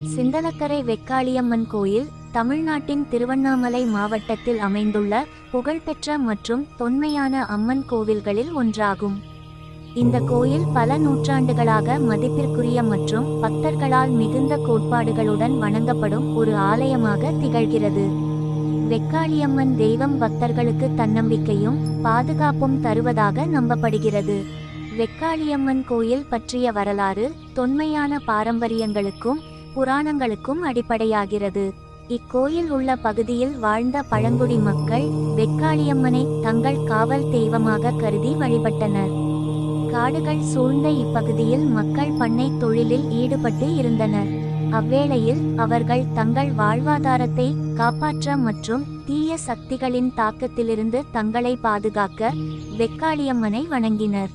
சிந்தலக்கரை வெக்காளியம்மன் கோயில் தமிழ்நாட்டின் திருவண்ணாமலை மாவட்டத்தில் அமைந்துள்ள புகழ்பெற்ற மற்றும் தொன்மையான அம்மன் கோவில்களில் ஒன்றாகும். இந்த கோயில் பல நூற்றாண்டுகளாக மதிப்பிற்குரிய மற்றும் பக்தர்களால் மிகுந்த கோட்பாடுகளுடன் வணங்கப்படும் ஒரு ஆலயமாக திகழ்கிறது. வெக்காளியம்மன் தெய்வம் பக்தர்களுக்கு தன்னம்பிக்கையும் பாதுகாப்பும் தருவதாக நம்பப்படுகிறது. வெக்காளியம்மன் கோயில் பற்றிய வரலாறு தொன்மையான பாரம்பரியங்களுக்கும் புராணங்களுக்கும் அடிப்படையாகிறது. இக்கோயில் உள்ள பகுதியில் வாழ்ந்த பழங்குடி மக்கள் வெக்காளியம்மனை தங்கள் காவல் தெய்வமாக கருதி வழிபட்டனர். காடுகள் சூழ்ந்த இப்பகுதியில் மக்கள் பண்ணை தொழிலில் ஈடுபட்டு இருந்தனர். அவ்வேளையில் அவர்கள் தங்கள் வாழ்வாதாரத்தை காப்பாற்ற மற்றும் தீய சக்திகளின் தாக்கத்திலிருந்து தங்களை பாதுகாக்க வெக்காளியம்மனை வணங்கினர்.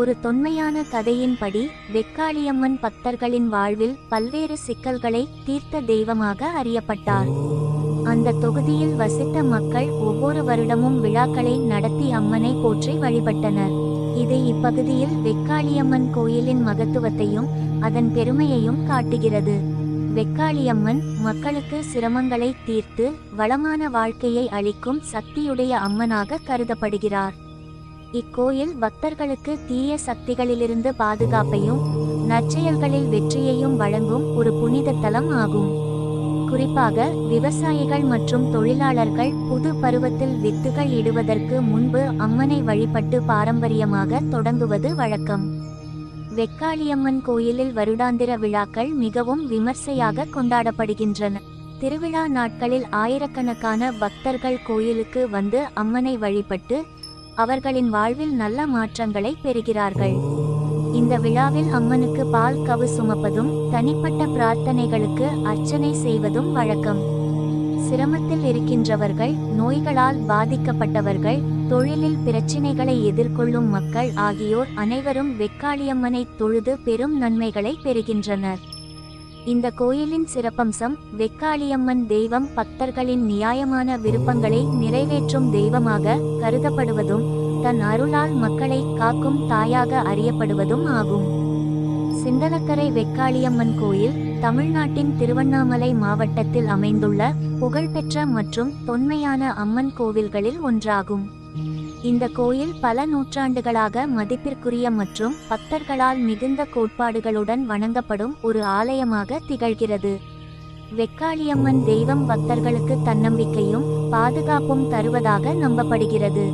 ஒரு தொன்மையான கதையின்படி வெக்காளியம்மன் பக்தர்களின் வாழ்வில் பல்வேறு சிக்கல்களை தீர்த்த தெய்வமாக அறியப்பட்டார். அந்த தொகுதியில் வசித்த மக்கள் ஒவ்வொரு வருடமும் விழாக்களை நடத்தி அம்மனை போற்றி வழிபட்டனர். இது இப்பகுதியில் வெக்காளியம்மன் கோயிலின் மகத்துவத்தையும் அதன் பெருமையையும் காட்டுகிறது. வெக்காளியம்மன் மக்களுக்கு சிரமங்களை தீர்த்து வளமான வாழ்க்கையை அளிக்கும் சக்தியுடைய அம்மனாக கருதப்படுகிறார். இக்கோயில் பக்தர்களுக்கு தீய சக்திகளிலிருந்து பாதுகாப்பையும் நற்செயல்களில் வெற்றியையும் வழங்கும் ஒரு புனித தலம் ஆகும். குறிப்பாக விவசாயிகள் மற்றும் தொழிலாளர்கள் புது பருவத்தில் வித்துகள் இடுவதற்கு முன்பு அம்மனை வழிபட்டு பாரம்பரியமாக தொடங்குவது வழக்கம். வெக்காளியம்மன் கோயிலில் வருடாந்திர விழாக்கள் மிகவும் விமர்சையாக கொண்டாடப்படுகின்றன. திருவிழா நாட்களில் ஆயிரக்கணக்கான பக்தர்கள் கோயிலுக்கு வந்து அம்மனை வழிபட்டு அவர்களின் வாழ்வில் நல்ல மாற்றங்களை பெறுகிறார்கள். இந்த விழாவில் அம்மனுக்கு பால் கவு சுமப்பதும் தனிப்பட்ட பிரார்த்தனைகளுக்கு அர்ச்சனை செய்வதும் வழக்கம். சிரமத்தில் இருக்கின்றவர்கள் நோய்களால் பாதிக்கப்பட்டவர்கள் தொழிலில் பிரச்சினைகளை எதிர்கொள்ளும் மக்கள் ஆகியோர் அனைவரும் வெக்காளியம்மனை தொழுது பெரும் நன்மைகளை பெறுகின்றனர். இந்த கோயிலின் சிறப்பம்சம் வெக்காளியம்மன் தெய்வம் பக்தர்களின் நியாயமான விருப்பங்களை நிறைவேற்றும் தெய்வமாக கருதப்படுவதும் தன் அருளால் மக்களை காக்கும் தாயாக அறியப்படுவதும் ஆகும். சிந்தலக்கரை வெக்காளியம்மன் கோயில் தமிழ்நாட்டின் திருவண்ணாமலை மாவட்டத்தில் அமைந்துள்ள புகழ்பெற்ற மற்றும் தொன்மையான அம்மன் கோவில்களில் ஒன்றாகும். இந்த கோயில் பல நூற்றாண்டுகளாக மதிப்பிற்குரிய மற்றும் பக்தர்களால் மிகுந்த கோட்பாடுகளுடன் வணங்கப்படும் ஒரு ஆலயமாக திகழ்கிறது. வெக்காளியம்மன் தெய்வம் பக்தர்களுக்கு தன்னம்பிக்கையும் பாதுகாப்பும் தருவதாக நம்பப்படுகிறது.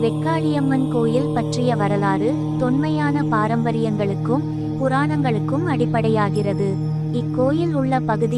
வெக்காளியம்மன் கோயில் பற்றிய வரலாறு தொன்மையான பாரம்பரியங்களுக்கும் புராணங்களுக்கும் அடிப்படையாகிறது. இக்கோயில் உள்ள பகுதி